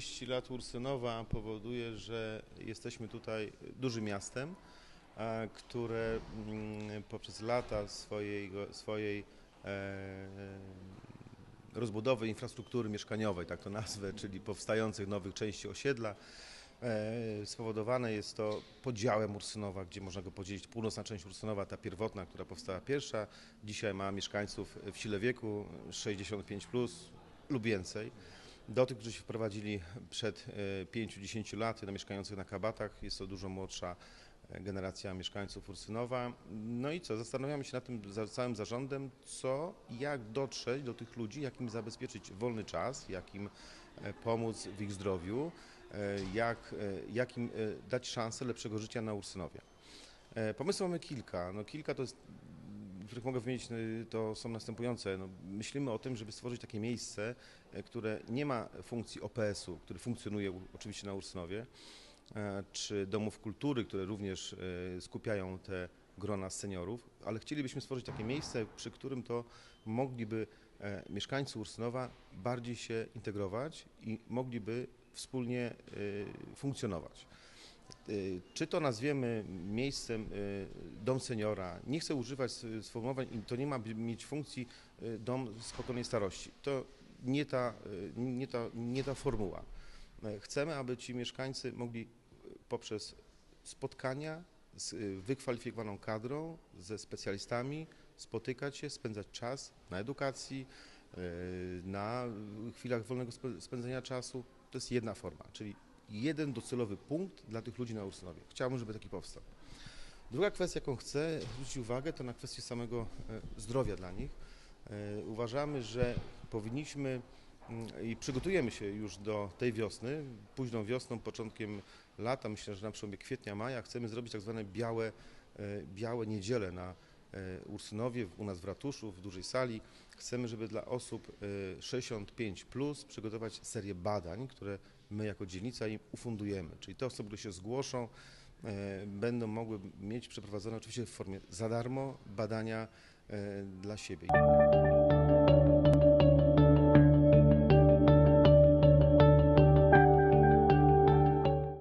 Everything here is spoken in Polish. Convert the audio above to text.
30 lat Ursynowa powoduje, że jesteśmy tutaj dużym miastem, które mm, poprzez lata swojej, swojej rozbudowy infrastruktury mieszkaniowej, tak to nazwę, czyli powstających nowych części osiedla, e, spowodowane jest to podziałem Ursynowa, gdzie można go podzielić. Północna część Ursynowa, ta pierwotna, która powstała pierwsza, dzisiaj ma mieszkańców w sile wieku 65 plus lub więcej. Do tych, którzy się wprowadzili przed 5-10 laty, na mieszkających na kabatach, jest to dużo młodsza e, generacja mieszkańców Ursynowa. No i co, zastanawiamy się nad tym całym zarządem, co, jak dotrzeć do tych ludzi, jak im zabezpieczyć wolny czas, jak im e, pomóc w ich zdrowiu, e, jak, jak im dać szansę lepszego życia na Ursynowie. Pomysłów mamy kilka. No, kilka to jest których mogę wymienić, no, to są następujące. No, myślimy o tym, żeby stworzyć takie miejsce, e, które nie ma funkcji OPS-u, który funkcjonuje oczywiście na Ursynowie, e, czy domów kultury, które również e, skupiają te grona seniorów, ale chcielibyśmy stworzyć takie miejsce, przy którym to mogliby mieszkańcy Ursynowa bardziej się integrować i mogliby wspólnie funkcjonować. Y, czy to nazwiemy miejscem y, dom seniora, nie chcę używać sformułowań, to nie ma mieć funkcji y, dom spokojnej starości. To nie ta, nie ta, nie ta formuła. Chcemy, aby ci mieszkańcy mogli poprzez spotkania z wykwalifikowaną kadrą, ze specjalistami spotykać się, spędzać czas na edukacji, na chwilach wolnego spędzenia czasu. To jest jedna forma, czyli jeden docelowy punkt dla tych ludzi na Ursynowie. Chciałbym, żeby taki powstał. Druga kwestia, jaką chcę zwrócić uwagę, to na kwestię samego e, zdrowia dla nich. E, uważamy, że powinniśmy mm, i przygotujemy się już do tej wiosny, późną wiosną, początkiem lata, myślę, że na przełomie kwietnia, maja, chcemy zrobić tak zwane białe, e, białe niedziele na Ursynowie, u nas w ratuszu, w dużej sali. Chcemy, żeby dla osób 65 plus przygotować serię badań, które my jako dzielnica im ufundujemy. Czyli te osoby, które się zgłoszą, będą mogły mieć przeprowadzone oczywiście w formie za darmo badania e, dla siebie.